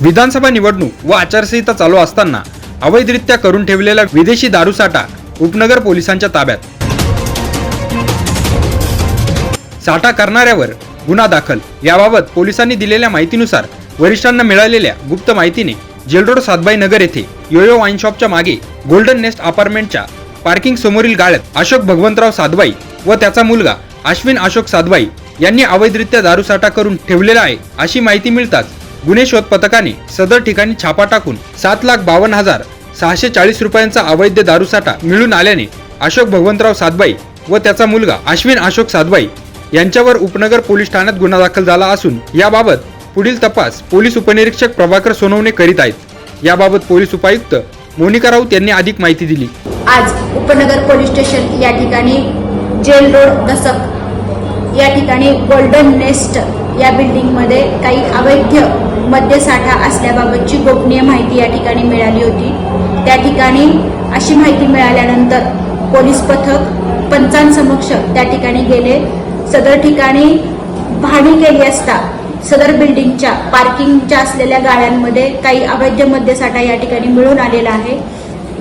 विधानसभा निवडणूक व आचारसंहिता चालू असताना अवैधरित्या करून ठेवलेला विदेशी दारूसाठा उपनगर पोलिसांच्या ताब्यात. साठा करणाऱ्यावर गुन्हा दाखल. याबाबत पोलिसांनी दिलेल्या माहितीनुसार वरिष्ठांना मिळालेल्या गुप्त माहितीने जेलरोड सातबाई नगर येथे योयो वाईन शॉपच्या मागे गोल्डन नेस्ट अपार्टमेंटच्या पार्किंग समोरील गाळ्यात अशोक भगवंतराव सातबाई व त्याचा मुलगा अश्विन अशोक सातबाई यांनी अवैधरित्या दारूसाठा करून ठेवलेला आहे अशी माहिती मिळताच गुन्हे शोध पथकाने सदर ठिकाणी छापा टाकून सात लाख बावन्न हजार सहाशे चाळीस रुपयांचा अवैध दारूसाठा मिळून आल्याने अशोक भगवंतराव सातबाई व त्याचा मुलगा अश्विन अशोक सातबाई यांच्यावर उपनगर पोलीस ठाण्यात गुन्हा दाखल झाला असून याबाबत पुढील तपास पोलीस उपनिरीक्षक प्रभाकर सोनवणे करीत आहेत. याबाबत पोलीस उपायुक्त मोनिका राऊत यांनी अधिक माहिती दिली. आज उपनगर पोलीस स्टेशन या ठिकाणी जेल रोड दसक या ठिकाणी गोल्डन नेस्ट या बिल्डिंगमध्ये काही अवैध मद्यसाठा असल्याबाबतची गोपनीय माहिती या ठिकाणी मिळाली होती. त्या ठिकाणी अशी माहिती मिळाल्यानंतर पोलीस पथक पंचांसमक्ष त्या ठिकाणी गेले. सदर ठिकाणी पाहणी केली असता सदर बिल्डिंगच्या पार्किंगच्या असलेल्या गाड्यांमध्ये काही अवैध मद्यसाठा या ठिकाणी मिळून आलेला आहे.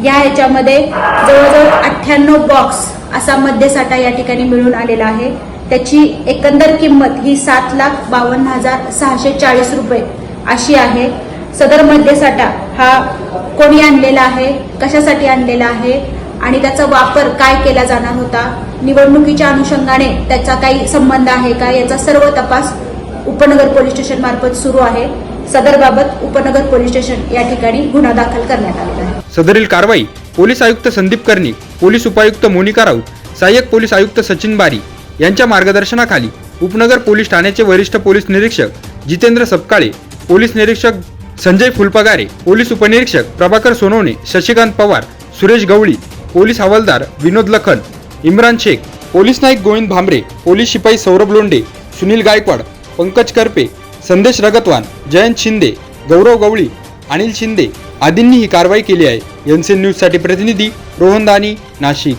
या ह्याच्यामध्ये जवळजवळ अठ्ठ्याण्णव बॉक्स असा मद्यसाठा या ठिकाणी मिळून आलेला आहे. त्याची एकंदर किंमत ही सात लाख बावन्न हजार सहाशे चाळीस रुपये अशी आहे. सदर मद्यसाठा हा कोणी आणलेला आहे? कशासाठी आणलेला आहे? आणि त्याचा वापर काय केला जाणार होता? निवडणुकीच्या अनुषंगाने त्याचा काही संबंध आहे का? याचा सर्व तपास उपनगर पोलीस स्टेशन मार्फत सुरू आहे. सदरबाबत उपनगर पोलीस स्टेशन या ठिकाणी गुन्हा दाखल करण्यात आलेला आहे. सदरील कारवाई पोलीस आयुक्त संदीप कर्णिक पोलीस उपायुक्त मोनिका राऊत सहाय्यक पोलीस आयुक्त सचिन बारी यांच्या मार्गदर्शनाखाली उपनगर पोलीस ठाण्याचे वरिष्ठ पोलीस निरीक्षक जितेंद्र सपकाळे पोलीस निरीक्षक संजय फुलपगारे पोलीस उपनिरीक्षक प्रभाकर सोनवणे शशिकांत पवार सुरेश गवळी पोलीस हवालदार विनोद लखन इम्रान शेख पोलीस नाईक गोविंद भांबरे पोलीस शिपाई सौरभ लोंढे सुनील गायकवाड पंकज करपे संदेश रगतवान जयंत शिंदे गौरव गवळी अनिल शिंदे आदींनी ही कारवाई केली आहे. एनसीएन न्यूजसाठी प्रतिनिधी रोहन दानी नाशिक.